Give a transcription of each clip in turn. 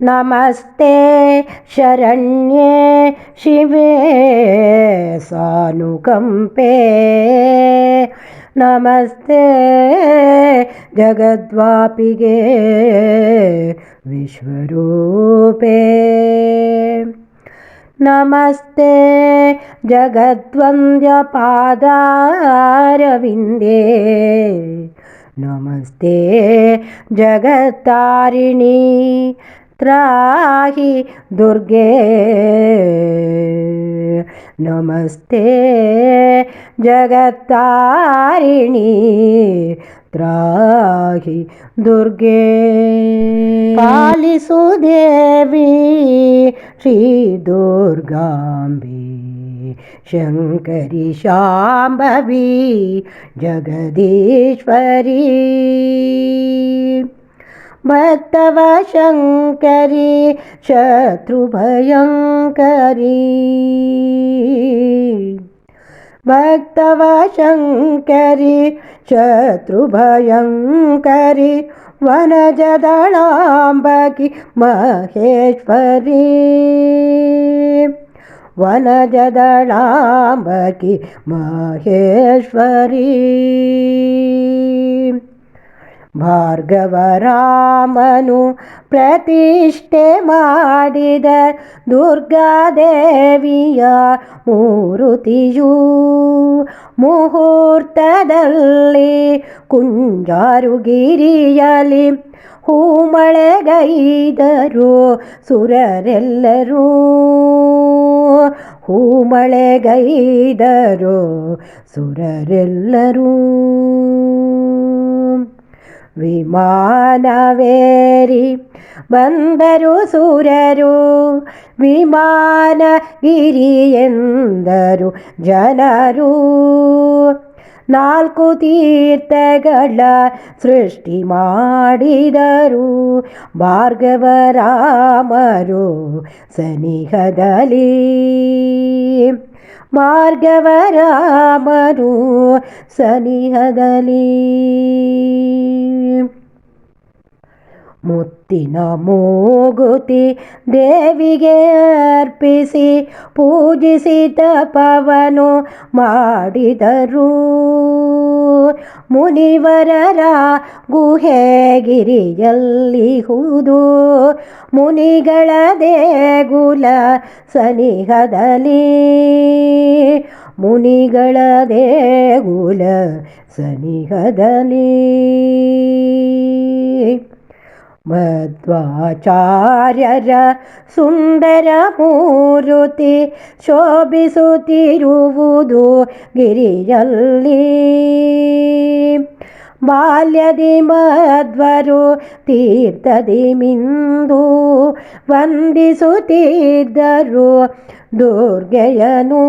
नमस्ते शरण्ये शिवे सानुकम्पे। नमस्ते जगद्वापिगे विश्वरूपे। नमस्ते जगद्वन्द्यपादारविन्दे। नमस्ते जगत्तारिणी त्राहि दुर्गे। नमस्ते जगत्तारिणी त्राहि दुर्गे। पालिसु देवी श्रीदुर्गाम्बी शङ्करि शाम्भवी जगदीश्वरी। भक्तव शङ्करी शत्रुभयङ्करी। भक्तव शङ्करी शत्रुभयङ्करी वनजदलाम्बकि महेश्वरी। वनजदलाम्बकि महेश्वरी। ಭಾರ್ಗವರಾಮನು ಪ್ರತಿಷ್ಠೆ ಮಾಡಿದ ದುರ್ಗಾದೇವಿಯ ಮೂರುತಿಯು. ಮುಹೂರ್ತದಲ್ಲಿ ಕುಂಜಾರುಗಿರಿಯಲಿ ಹೂಮಳೆಗೈದರು ಸುರರೆಲ್ಲರೂ. ಹೂಮಳೆಗೈದರು ಸುರರೆಲ್ಲರೂ. ವಿಮಾನವೇರಿ ಬಂದರು ಸುರರು. ವಿಮಾನಗಿರಿ ಎಂದರು ಜನರು. ನಾಲ್ಕು ತೀರ್ಥಗಳ ಸೃಷ್ಟಿ ಮಾಡಿದರು. ಭಾರ್ಗವರಾಮರು ಸನಿಹದಲ್ಲಿ. ಮಾರ್ಗವರಾಮರು ಸನಿಹದಲ್ಲಿ. ಮುತ್ತಿನ ಮೂಗುತಿ ದೇವಿಗೆ ಅರ್ಪಿಸಿ ಪೂಜಿಸಿ ತಪವನು ಮಾಡಿದರು. ಮುನಿವರರ ಗುಹೆಗಿರಿಯಲ್ಲಿಹುದು ಮುನಿಗಳ ದೇಗುಲ ಸನಿಹದಲ್ಲಿ ಮುನಿಗಳ ದೇಗುಲ ಸನಿಹದಲ್ಲಿ ಮಧ್ವಾಚಾರ್ಯರ ಸುಂದರ ಮೂರುತಿ ಶೋಭಿಸುತ್ತಿರುವುದು ಗಿರಿಯಲ್ಲಿ ಬಾಲ್ಯದಿ ಮಧ್ವರು ತೀರ್ಥದಿ ಮಿಂದು ವಂದಿಸುತ್ತಿದ್ದರು ದುರ್ಗೆಯನು.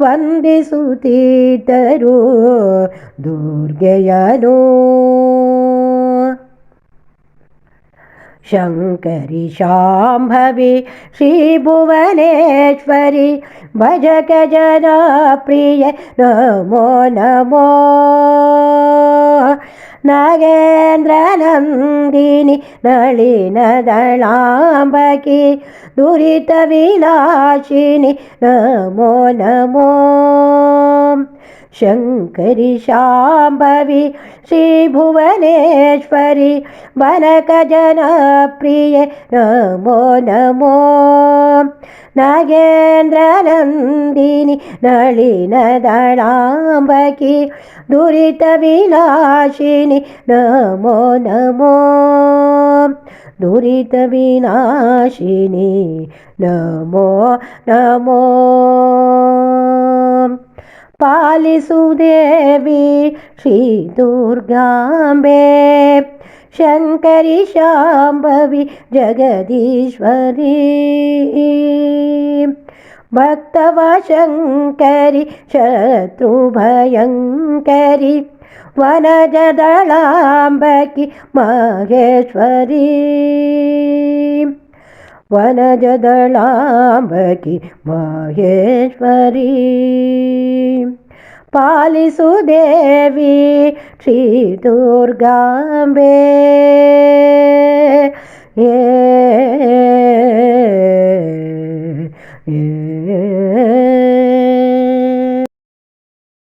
ವಂದಿಸುತ್ತಿದ್ದರು ದುರ್ಗೆಯನು. शङ्करि शाम्भवि श्रीभुवनेश्वरि भजक जनाप्रिय नमो नमो। നഗേന്ദ്രനന്ദിനി നളിനദളാംബകി ദുരിതവിലാശിനി നമോ നമോ. ശങ്കരി ശാംഭവി ശ്രീഭുവനേശ്വരി വനകജനപ്രിയ നമോ നമോ. നഗേന്ദ്രനന്ദിനി നളിനദളാംബകി ദുരിതവിലാ विनाशिनि नमो नमो। दुरितविनाशिनि नमो नमो। पालिसुदेवी श्रीदुर्गाम्बे शङ्करि शाम्भवि जगदीश्वरी। भक्तवशङ्करि शत्रुभयङ्करि वनजदलाम्बकि माहेश्वरी। वनजदलाम्बकि माहेश्वरी। पालिसुदेवी श्री दुर्गाम्बे हे